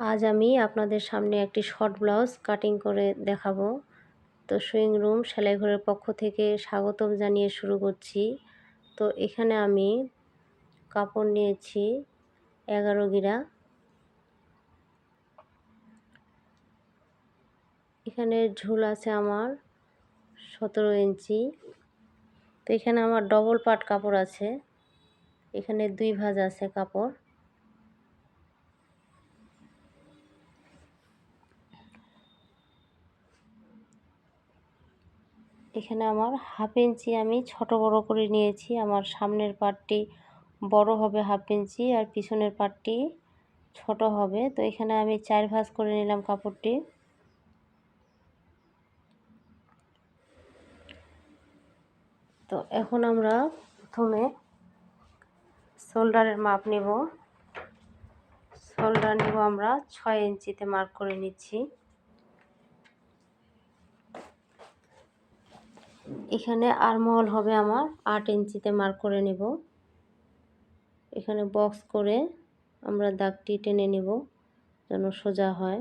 আজ আমি আপনাদের সামনে একটি শর্ট ব্লাউজ কাটিং করে দেখাবো। তো সুইং রুম সেলাই ঘরের পক্ষ থেকে স্বাগতম জানিয়ে শুরু করছি। তো এখানে আমি কাপড় নিয়েছি এগারো গিরা। এখানে ঝুল আছে আমার সতেরো ইঞ্চি। তো এখানে আমার ডবল পাট কাপড় আছে। এখানে দুই ভাজ আছে কাপড়। এখানে আমার হাফ ইঞ্চি আমি ছোট বড় করে নিয়েছি। আমার সামনের পাটটি বড় হবে হাফ ইঞ্চি আর পিছনের পাটটি ছোট হবে। তো এখানে আমি চার ভাঁজ করে নিলাম কাপড়টি। তো এখন আমরা প্রথমে শোল্ডারের মাপ নেব। শোল্ডার নেব আমরা ছয় ইঞ্চিতে মার্ক করে নিচ্ছি। এখানে আরমহল হবে আমার। আট ইঞ্চিতে মার্ক করে নেব। এখানে বক্স করে আমরা দাগটি টেনে নেব যেন সোজা হয়।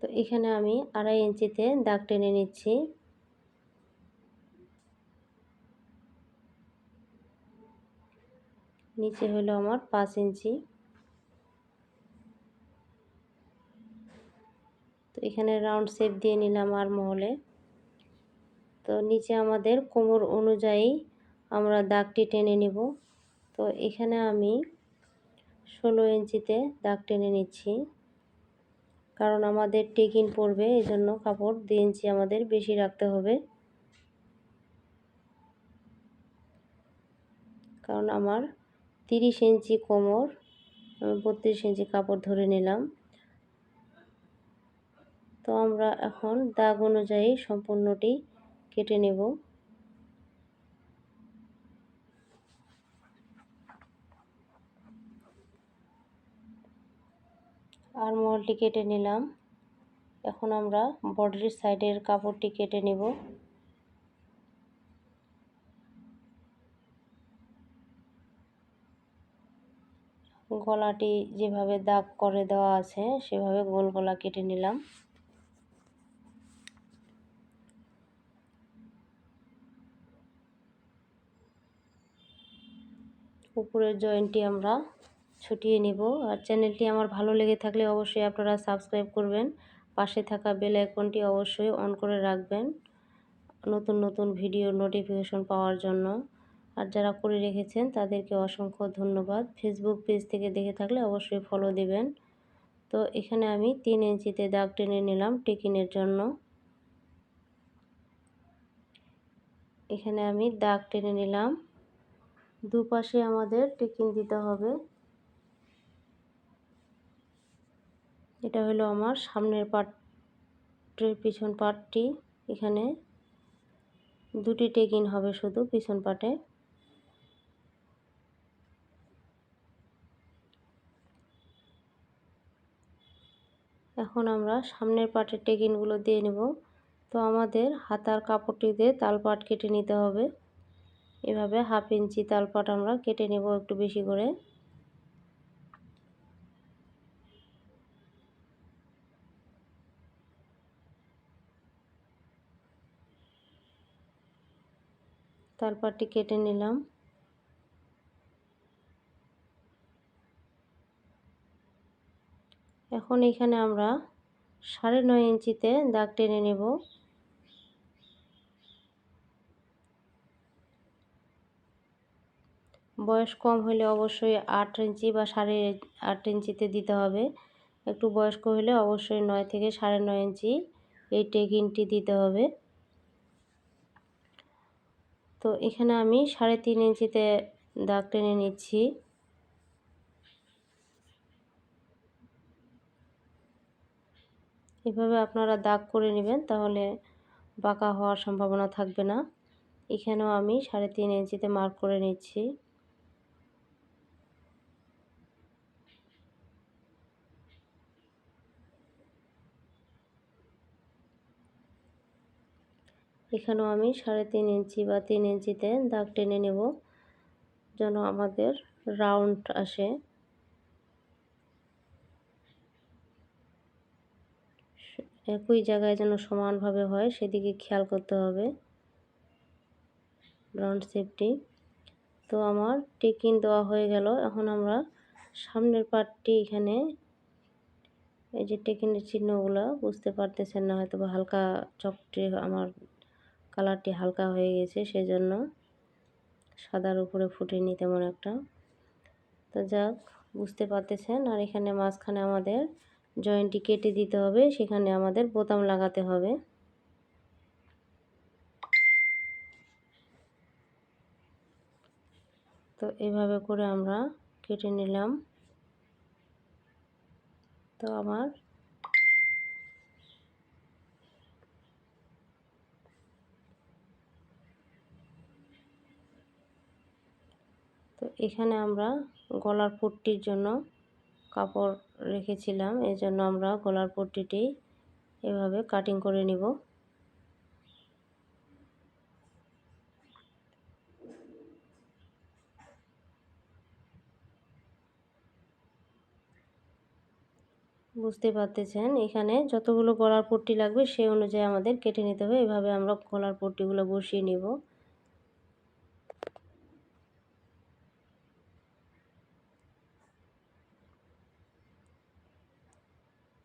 তো এখানে আমি আড়াই ইঞ্চিতে দাগ টেনে নিচ্ছি। নিচে হলো আমার পাঁচ ইঞ্চি। এখানে রাউন্ড শেপ দিয়ে নিলাম আর মহলে। তো নিচে আমাদের কোমর অনুযায়ী আমরা দাগটি টেনে নেব। তো এখানে আমি ষোলো ইঞ্চিতে দাগ টেনে নিচ্ছি। কারণ আমাদের টেকিন পড়বে এই জন্য কাপড় দু ইঞ্চি আমাদের বেশি রাখতে হবে। কারণ আমার তিরিশ ইঞ্চি কোমর, আমি বত্রিশ ইঞ্চি কাপড় ধরে নিলাম। তো আমরা এখন দাগ অনুযায়ী সম্পূর্ণটি কেটে নেব। আর মহলটি কেটে নিলাম। এখন আমরা বডির সাইডের কাপড়টি কেটে নেব। গলাটি যেভাবে দাগ করে দেওয়া আছে, সেভাবে গোল গলা কেটে নিলাম। উপরের জয়েন্টটি আমরা ছুটিয়ে নিব। আর চ্যানেলটি আমার ভালো লেগে থাকলে অবশ্যই আপনারা সাবস্ক্রাইব করবেন। পাশে থাকা বেল আইকনটি অবশ্যই অন করে রাখবেন নতুন নতুন ভিডিও নোটিফিকেশন পাওয়ার জন্য। আর যারা করে রেখেছেন তাদেরকে অসংখ্য ধন্যবাদ। ফেসবুক পেজ থেকে দেখে থাকলে অবশ্যই ফলো দিবেন। তো এখানে আমি তিন ইঞ্চিতে দাগ টেনে নিলাম টেকিনের জন্য। এখানে আমি দাগ টেনে নিলাম। দুপাশে আমাদের টেকিং দিতে হবে। এটা হলো আমার সামনের পার্টের পিছন পার্টটি। এখানে দুটি টেকিন হবে শুধু পিছন পাটে এখন আমরা সামনের পাটের টেকিনগুলো দিয়ে নেব। তো আমাদের হাতার কাপড়টিতে তালপাট কেটে নিতে হবে। এভাবে হাফ ইঞ্চি তালপাট আমরা কেটে নেব একটু বেশি করে। তালপাটটি কেটে নিলাম। এখন এখানে আমরা সাড়ে নয় ইঞ্চিতে দাগ টেনে নেব। বয়স কম হলে অবশ্যই আট ইঞ্চি বা সাড়ে আট ইঞ্চিতে দিতে হবে। একটু বয়স্ক হলে অবশ্যই নয় থেকে সাড়ে নয় ইঞ্চি এই টেকিনটি দিতে হবে। তো এখানে আমি সাড়ে তিন ইঞ্চিতে দাগ টেনে নিচ্ছি। এভাবে আপনারা দাগ করে নেবেন তাহলে বাঁকা হওয়ার সম্ভাবনা থাকবে না। এখানেও আমি সাড়ে তিন ইঞ্চিতে মার্ক করে নিচ্ছি। এখানেও আমি সাড়ে তিন ইঞ্চি বা তিন ইঞ্চিতে দাগ টেনে নেব যেন আমাদের রাউন্ড আসে। একই জায়গায় যেন সমানভাবে হয়, সেদিকে খেয়াল করতে হবে। রাউন্ড শেপটি। তো আমার টেকিন দেওয়া হয়ে গেল। এখন আমরা সামনের পার্টটি এখানে এই যে টেকিনের চিহ্নগুলো বুঝতে পারতেছেন না হয়তো হালকা চকটে আমার কালারটি হালকা হয়ে গেছে, সেজন্য সাদার উপরে ফুটেনি তেমন একটা। তো যাক, বুঝতে পারতেছেন? আর এখানে মাঝখানে আমাদের জয়েন্টটি কেটে দিতে হবে, সেখানে আমাদের বোতাম লাগাতে হবে। তো এভাবে করে আমরা কেটে নিলাম। তো আমার তো এখানে আমরা গলার পট্টির জন্য কাপড় রেখেছিলাম। এই জন্য আমরা গলার পট্টিটি এভাবে কাটিং করে নিব। বুঝতে পারতেছেন? এখানে যতগুলো গলার পট্টি লাগবে, সেই অনুযায়ী আমাদের কেটে নিতে হবে। এভাবে আমরা গলার পট্টিগুলো বসিয়ে নিব।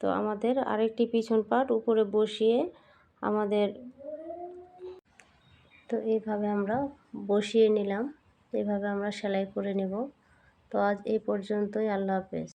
তো আমাদের আরেকটি পিছন পাট উপরে বসিয়ে আমাদের তো এইভাবে আমরা বসিয়ে নিলাম। এইভাবে আমরা সেলাই করে নেব। তো আজ এই পর্যন্তই, আল্লাহ হাফেজ।